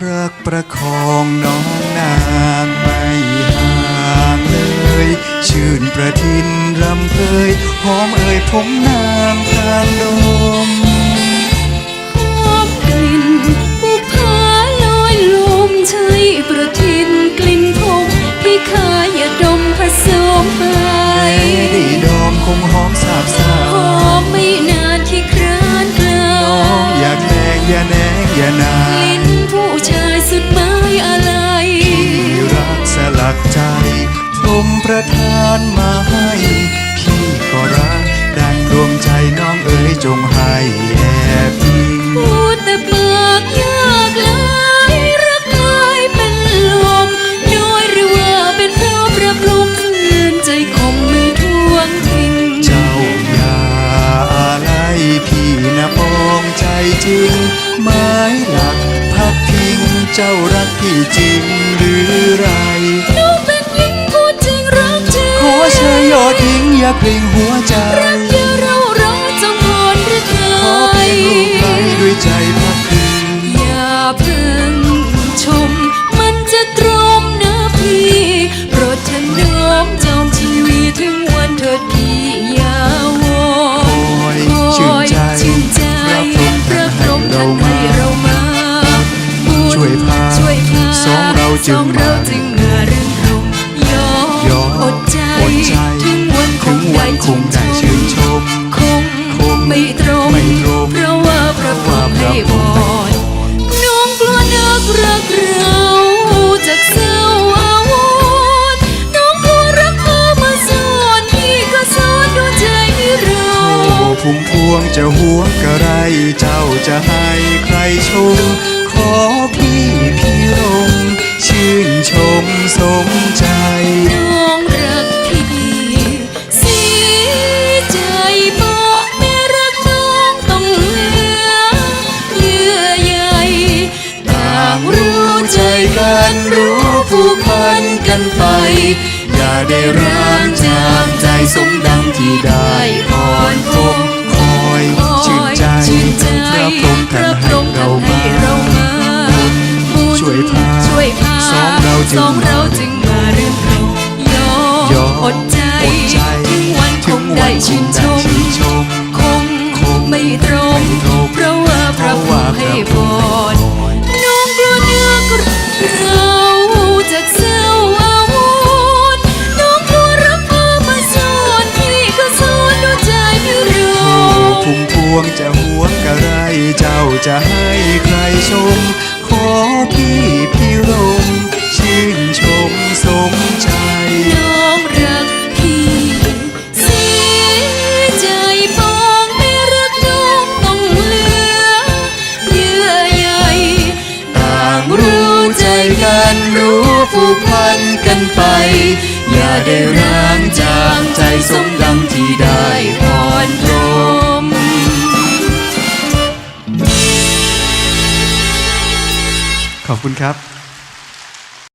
ประคองน้องนางไม่ห่างเลย ชื่นประทินรำเพยหอมเอ่ยผมนางทางดมหอมกลิ่นบุพาลอยลมใช้ประทินกลิ่นผมที่ขายาดมผสมไปดีดอมคงหอมสาบสาหอมไม่นานที่คร้านกลาน้องอย่าแกล้งอย่าแหนงอย่านากลิ่น มประทานมาให้ พี่ก็รักดังดวงใจน้องเอ๋ยจงให้แอบอิงพูดแต่ปากยากหลายรักกายเป็นลมน้อยหรือว่าเป็นเพราะประพรมคืนใจคมไม่ทวงทิ้งเจ้าอย่าอะไรพี่นะปองใจจริงไม้หลักพักพิงเจ้ารักพี่จริงหรือไร ดหญิงอย่าเกรงหัวใจรักอย่าเราเราจงพรหรือไทขอเพียงลูกไหลด้วยใจพักคืนอย่าเพิ่งชม มันจะตรมนะพี่โปรดถนอมจอมชีวิตถึงวันเถิดพี่อย่าวอคอยชื่นใจชื่นใจพระพรหมพระพรหมท่าท่านนให้ให้เราเรามามาบุญช่วยพาช่วยพาสองเราจึงสอเรามาจึง พุ่มพวงจะห่วงกระไร เจ้าจะให้ใครชม ขอพี่พี่รม ชื่นชมสมใจ น้องรักพี่เสียใจบอกไม่รักน้องต้องเหลือเยื่อใยต่างรู้ใจกันรู้ผูกพันกันไป อย่าได้ร้างจางใจสมดัง วยพาช่วยพาสองเราจึงสองเราจึงมาเรื่นรมยอมยอมอดใจอดใจถึงวันคถึงงได้วันคชื่งนชได้มชื่นชมคงคงไม่ตรงไม่ตรงเพราะว่าพระพรหมให้พรน้องกลัวเนื้อกเราจากเศร้าอาวรณ์น้องกลัวรักเธอมาสอนพี่ก็สอนดวงใจให้เราพุ่มพวงจะหวงกระไรเจ้าจะให้ใครชมขอ พี่พี่ลมชื่นชมสมใจน้องรักพี่เสียใจปองไม่รักน้องต้องเหลือเยื่อใยต่างรู้ใจกันรู้ผูกพันกันไป อย่าได้ร้างจางใจสมดังที่ได้ อบคุณครับ